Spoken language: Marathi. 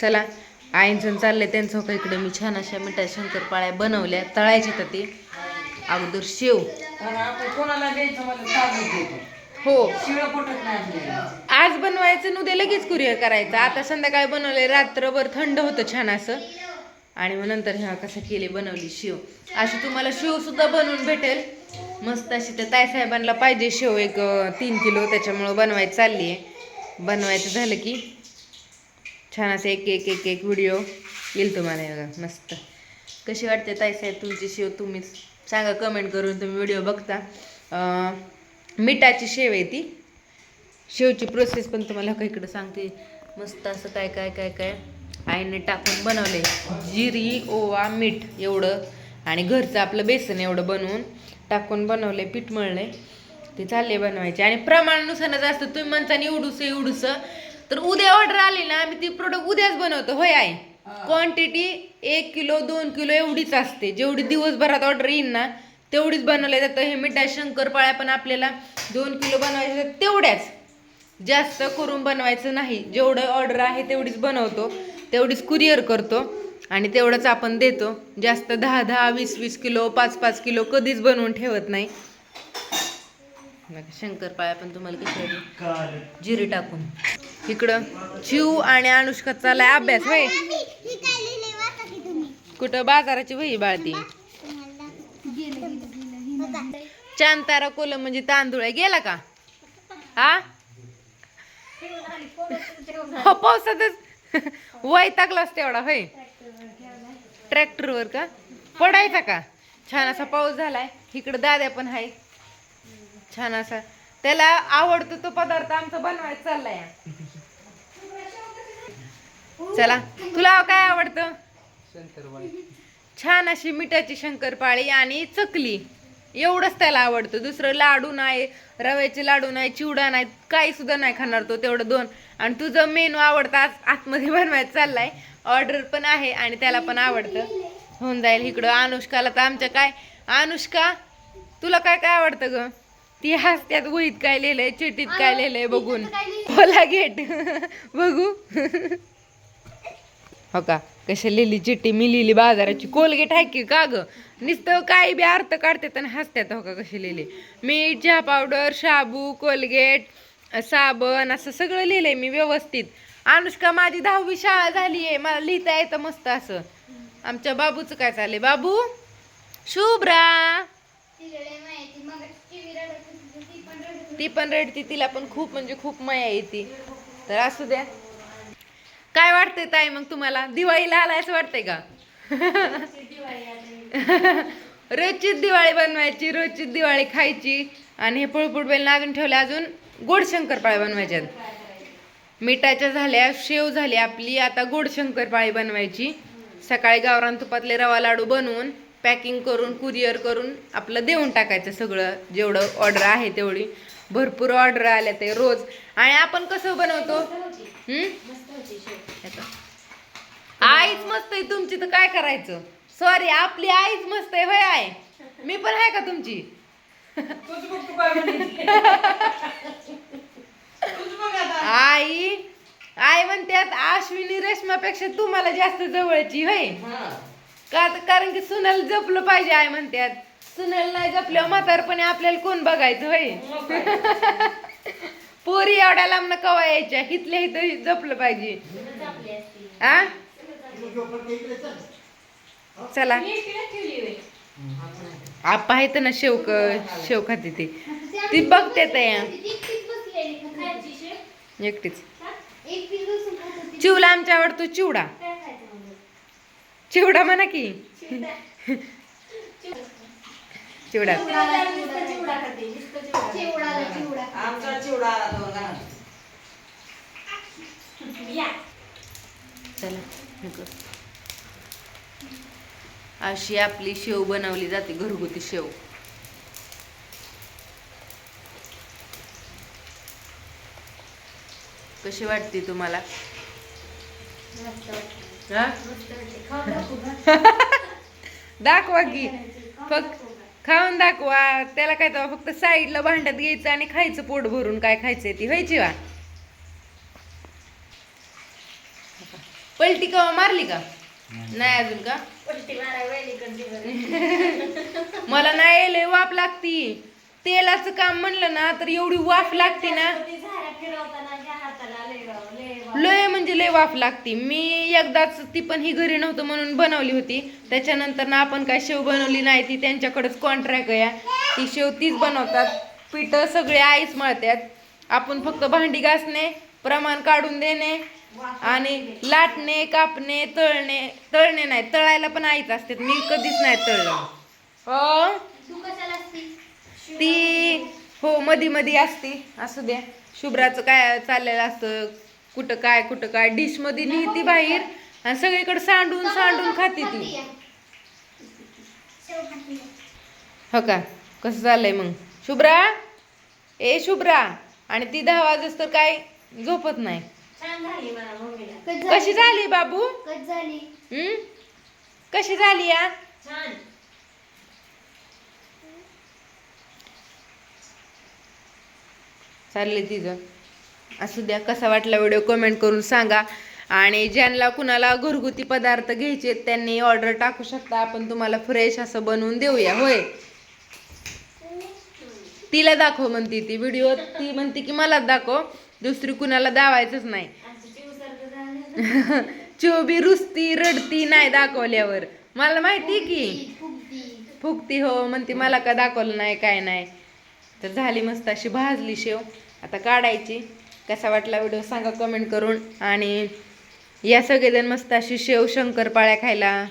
चला आईंचं चाललंय त्यांचं का इकडे. मी छान अशा मिठा शंकरपाळ्या बनवल्या. तळायच्या तर ते. अगोदर शेव. कोणाला हो. आज बनवायचं उद्या लगेच कुरिअर करायचं. आता संध्याकाळी बनवले रात्रभर थंड होतं छान असं. आणि मग नंतर ह्या कसं केली बनवली शेव. अशी तुम्हाला शेव सुद्धा बनवून भेटेल. मस्त अशी त्या ताईसाहेबांना पाहिजे शेव एक तीन किलो. त्याच्यामुळं बनवायची चालली आहे बनवायचं झालं की. छान असे एक एक एक एक व्हिडिओ येईल तुम्हाला बघा मस्त. कशी वाटते ताईसाहेब तुमची शेव? तुम्ही सांगा कमेंट करून तुम्ही व्हिडिओ बघता. मिठाची शेव आहे ती. शेवची प्रोसेस पण तुम्हाला का इकडं सांगते. मस्त असं काय काय काय काय आईने टाकून बनवले जिरी ओवा मीठ एवढं आणि घरचं आपलं बेसन एवढं बनवून टाकून बनवले पीठ मळले ते चालले बनवायचे. आणि प्रमाणानुसारच असतं तुम्ही म्हणता निवडूस एवढूस. तर उद्या ऑर्डर आली ना आम्ही ती प्रोडक्ट उद्याच बनवतो. होय आहे क्वांटिटी एक किलो दोन किलो एवढीच असते. जेवढी दिवसभरात ऑर्डर येईल ना तेवढीच बनवले जातं. हे मिठा शंकरपाळ्या पण आपल्याला दोन किलो बनवायचे तेवढ्याच. जास्त करून बनवायचं नाही. जेवढं ऑर्डर आहे तेवढीच बनवतो. तेवढीच कुरिअर करतो. आणि तेवढंच आपण देतो. जास्त दहा दहा वीस वीस किलो पाच पाच किलो कधीच बनवून ठेवत नाही. बघा, शंकरपाळ्या पण तुम्हाला कशी? जिरे टाकून. इकडं चिव आणि अनुष्का चालाय अभ्यास वय कुठं? बाजाराची वही बाळती. चांद तारा कोलम म्हणजे तांदूळ आहे. गेला का? हा? हो पावसातच. वय टाकलास तेवढा होय. ट्रॅक्टरवर का? पडायचा का? छान असा पाऊस झालाय. इकडं दाद्या पण आहे छान असा. त्याला आवडतो तो पदार्थ आमचा बनवायचा चाललाय. चला तुला काय आवडतं? छान अशी मिठाची शंकरपाळी आणि चकली. एवढंच त्याला आवडतं. दुसरं लाडू नाही रव्याचे लाडू नाही चिवडा नाही काही सुद्धा नाही खाणार तो तेवढं दोन. आणि तुझं मेनू आवडतं आज आतमध्ये बनवायचं चाललाय. ऑर्डर पण आहे आणि त्याला पण आवडतं. होऊन जाईल इकडं. अनुष्काला तर आमच्या काय? अनुष्का तुला काय काय आवडतं ग? ती हसत्यात वहीत काय लिहिलंय चिठीत काय लिहिलंय बघून. खोला गेट. बघू. हो का? कशा लिहिली चिठ्ठी मी लिहिली बाजाराची. कोलगेट आहे की का ग? नुसतं काही बी अर्थ काढतात आणि हसतात हो का कशी लिहिली? मीठ चहा पावडर शाबू कोलगेट साबण असं सगळं लिहिलंय मी व्यवस्थित. अनुष्का माझी दहावी शाळा झाली आहे मला लिहिता येतं मस्त असं. आमच्या बाबूचं काय चाललंय? बाबू शुभ्रा. ती पण रडती तिला पण खूप म्हणजे खूप मया येते. तर असू द्या. काय वाटतंय ताई मग तुम्हाला? दिवाळीला आलायच वाटतंय का? रोजचीच दिवाळी बनवायची रोजचीच दिवाळी खायची आणि हे पळपुट बेल नागून ठेवले अजून गोड शंकरपाळी बनवायच्यात. मिठाच्या झाल्या शेव झाली आपली आता गोड शंकरपाळी बनवायची. सकाळी गावरान तुपातले रवा लाडू बनवून पॅकिंग करून कुरिअर करून आपलं देऊन टाकायचं सगळं जेवढं ऑर्डर आहे तेवढी. भरपूर ऑर्डर आल्या ते रोज आणि आपण कसं बनवतो. आईच मस्त आहे तुमची तर काय करायचं सॉरी आपली आईच मस्त आहे होय आहे मी पण आहे का तुमची. आई आई म्हणतात अश्विनी रेशमापेक्षा तू मला जास्त जवळची होय हा. का तर कारण की सुनाला जपलं पाहिजे आई म्हणतात सुनेल नाही जपल्यावर म्हातारपणे आपल्याला कोण बघायचं होय? पोरी एवढ्या लांब कवा यायच्या? हिथल्या इथं जपलं पाहिजे. आ? चला. आपा आहेत ना शेवक शेव खाते ती. ती बघते त्या एकटीच. चिवला आमच्या आवडतो चिवडा. चिवडा म्हणा की. चिवडा. आमचा चिवडा आला तो बघा. चला हे. अशी आपली शेव बनवली जाते घरगुती शेव. कशी वाटते तुम्हाला? हा? दाखवा की. फक्त खाऊन दाखवा. त्याला काय तेव्हा फक्त साईडला भांड्यात घ्यायचं आणि खायचं पोट भरून काय खायचंय ती. व्हायची वा पलटी कवा मारली का? नाही अजून का. मला नाही लय वाफ लागती. तेलाचं काम म्हणलं ना तर एवढी वाफ लागते ना. लय म्हणजे लय वाफ लागती. मी एकदाच ती पण ही घरी नव्हतं म्हणून बनवली होती. त्याच्यानंतर ना आपण काय शेव बनवली नाही ती त्यांच्याकडेच कॉन्ट्रॅक्ट आहे. ती शेव तीच बनवतात. पिठं सगळे आईच मळतात आपण फक्त भांडी घासणे प्रमाण काढून देणे आणि लाटणे कापणे तळणे. तळणे नाही तळायला पण आईच असते मी कधीच नाही तळलं. हो ती हो मधी मधी असते. असू द्या. शुभ्राचं काय चाललेलं असतं? कुठं काय कुठं काय डिशमध्ये नेती बाहेर आणि सगळीकडे सांडून सांडून खाते ती. हो का? कसं चाललंय मग? शुभ्रा? ए शुभ्रा. आणि ती दहा वाजस तर काय झोपत नाही. छान झाली मला मम्मीला कशी झाली बाबू? हम्म कशी झाली या? छान. चालले तिचं. असू द्या कसा वाटला व्हिडिओ कमेंट करून सांगा. आणि ज्यांना कुणाला घरगुती पदार्थ घ्यायचे त्यांनी ऑर्डर टाकू शकता. आपण तुम्हाला फ्रेश असं बनवून देऊया होय. तिला दाखव म्हणती ती व्हिडिओ ती म्हणते की मलाच दाखव. दुसरी कुणाला दावायचंच नाही. चोबी रुसती रडती नाही दाखवल्यावर. मला माहिती की. फुगती फुगती हो. म्हणते मला का दाखवलं नाही काय नाही. तर झाली मस्त अशी भाजली शेव. आता काढायची. कसा वाटला व्हिडिओ सांगा कमेंट करून. आणि या सगळेजण मस्त अशी शेव शंकरपाळ्या खायला.